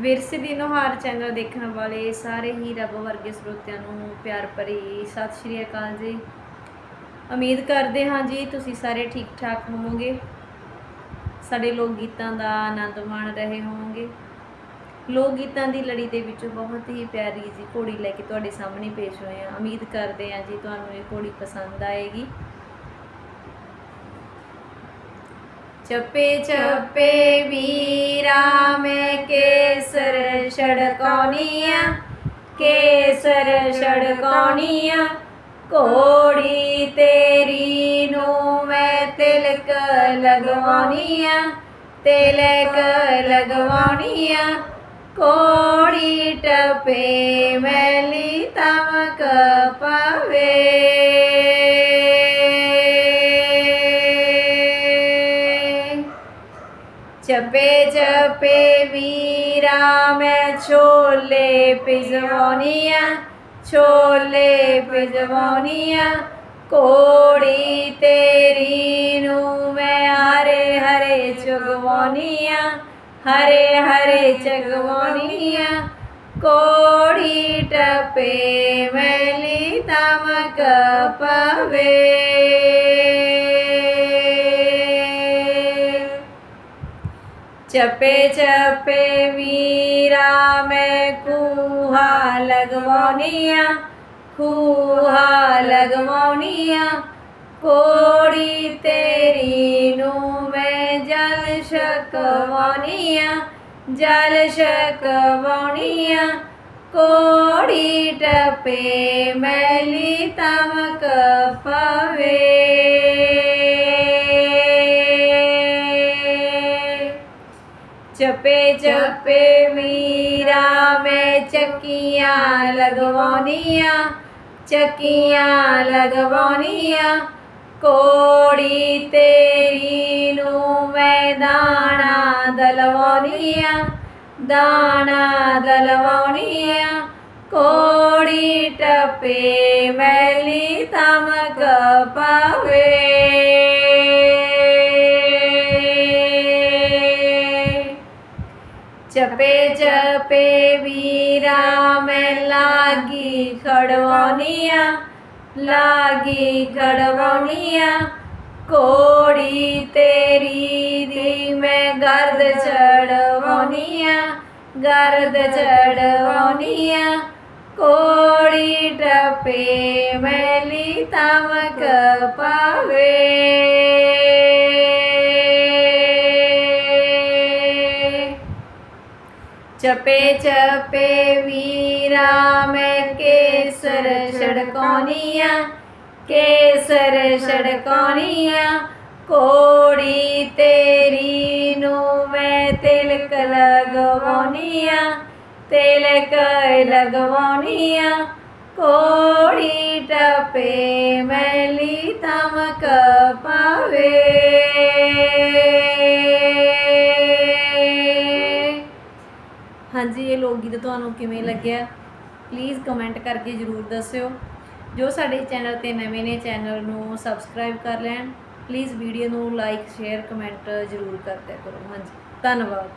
ਵਿਰਸੇ ਦੀ ਨੁਹਾਰ ਚੈਨਲ ਦੇਖਣ ਵਾਲੇ ਸਾਰੇ ਹੀ ਰੱਬ ਵਰਗੇ ਸਰੋਤਿਆਂ ਨੂੰ ਪਿਆਰ ਭਰੀ ਸਤਿ ਸ਼੍ਰੀ ਅਕਾਲ ਜੀ। ਉਮੀਦ ਕਰਦੇ ਹਾਂ ਜੀ ਤੁਸੀਂ ਸਾਰੇ ਠੀਕ ਠਾਕ ਹੋਵੋਗੇ। ਸਾਡੇ ਲੋਕ ਗੀਤਾਂ ਦਾ ਆਨੰਦ ਮਾਣ ਰਹੇ ਹੋਵੋਗੇ। ਲੋਕ ਗੀਤਾਂ ਦੀ ਲੜੀ ਦੇ ਵਿੱਚ ਬਹੁਤ ਹੀ ਪਿਆਰੀ ਜੀ ਘੋੜੀ ਲੈ ਕੇ ਤੁਹਾਡੇ ਸਾਹਮਣੇ ਪੇਸ਼ ਹੋਏ ਹਾਂ। ਉਮੀਦ ਕਰਦੇ ਹਾਂ ਜੀ ਤੁਹਾਨੂੰ ਇਹ ਘੋੜੀ ਪਸੰਦ ਆਏਗੀ। ਚੱਪੇ ਚੱਪੇ ਵੀਰਾ ਮੈਂ ਛੜਕਾਉਣੀਆਂ ਕੇਸਰ ਛੜਕਾਉਣੀਆਂ ਕੋੜੀ ਤੇਰੀ ਨੂੰ ਮੈਂ ਤਿਲਕ ਲਗਵਾਉਣੀਆਂ ਤਿਲਕ ਲਗਵਾਉਣੀਆਂ ਕੋੜੀ ਟਪੇ ਮੈਲੀ ਤਮਕ ਪਵੇ। ਚੱਪੇ ਚੱਪੇ ਵੀਰਾ, ਮੈਂ ਛੋਲੇ ਪਿਜਵਾਉਣੀਆਂ ਛੋਲੇ ਪਿਜਵਾਉਣੀਆਂ ਕੋੜੀ ਤੇਰੀ ਨੂੰ ਮੈਂ ਹਰੇ ਹਰੇ ਚਗਵਾਉਣੀਆਂ, ਹਰੇ ਹਰੇ ਚਗਵਾਉਣੀਆਂ, ਕੋੜੀ ਟਪੇ, ਮੈਲੀ ਤਮਕ ਚੱਪੇ ਚੱਪੇ ਵੀਰਾ, ਮੈਂ ਖੂਹਾ ਲਗਵਾਉਣੀਆਂ ਖੂਹਾ ਲਗਵਾਉਣੀਆਂ ਕੋੜੀ ਤੇਰੀ ਨੂੰ ਮੈਂ ਜਲ ਛਕਵਾਉਣੀਆਂ ਜਲ ਛਕਵਾਉਣੀਆਂ ਕੋੜੀ ਟਪੇ, ਮੈਲੀ ਤਮਕ ਚੱਪੇ ਚੱਪੇ ਮੀਰਾ ਮੈਂ ਚੱਕੀਆਂ ਲਗਵਾਉਣੀਆਂ ਚੱਕੀਆਂ ਲਗਵਾਉਣੀਆਂ ਕੋੜੀ ਤੇਰੀ ਨੂੰ ਮੈਂ ਦਾਣਾ ਦਲਵਾਉਣੀਆਂ ਦਾਣਾ ਦਲਵਾਉਣੀਆਂ ਕੋੜੀ ਟਪੇ ਮੈਲੀ ਤਮਕ ਪਵੇ ਚੱਪੇ ਚੱਪੇ ਵੀਰਾ, ਮੈਂ ਲਾਗੀ ਖੜਵਾਉਣੀਆਂ ਲਾਗੀ ਖੜਵਾਉਣੀਆਂ। ਕੋੜੀ ਤੇਰੀ ਦੀ ਮੈਂ ਗਰਦ ਚੜਵਾਉਣੀਆਂ ਗਰਦ ਚੜਵਾਉਣੀਆਂ। ਕੋੜੀ ਟਪੇ ਮੈਲੀ ਤਮਕ ਪਾਵੇ। ਚੱਪੇ ਚੱਪੇ ਵੀਰਾ ਮੈਂ ਕੇਸਰ ਛੜਕਾਉਣੀਆਂ ਕੇਸਰ ਛੜਕਾਉਣੀਆਂ ਕੋੜੀ ਤੇਰੀ ਨੂੰ ਮੈਂ ਤਿਲਕ ਲਗਵਾਉਣੀਆਂ ਤਿਲਕ ਲਗਵਾਉਣੀਆਂ ਕੋੜੀ ਟਪੇ ਮੈਲੀ ਤਮਕ ਪਾਵੇ ਇਹ ਲੋਕ ਗੀਤ ਤੁਹਾਨੂੰ ਕਿਵੇਂ ਲੱਗਿਆ? ਪਲੀਜ਼ ਕਮੈਂਟ ਕਰਕੇ ਜਰੂਰ ਦੱਸਿਓ। ਜੋ ਸਾਡੇ ਚੈਨਲ ਤੇ ਨਵੇਂ ਨੇ, ਚੈਨਲ ਨੂੰ ਸਬਸਕ੍ਰਾਈਬ ਕਰ ਲੈਣ। ਪਲੀਜ਼ ਵੀਡੀਓ ਨੂੰ ਲਾਈਕ ਸ਼ੇਅਰ ਕਮੈਂਟ ਜਰੂਰ ਕਰਦਿਆ ਕਰੋ। ਹਾਂਜੀ, ਧੰਨਵਾਦ।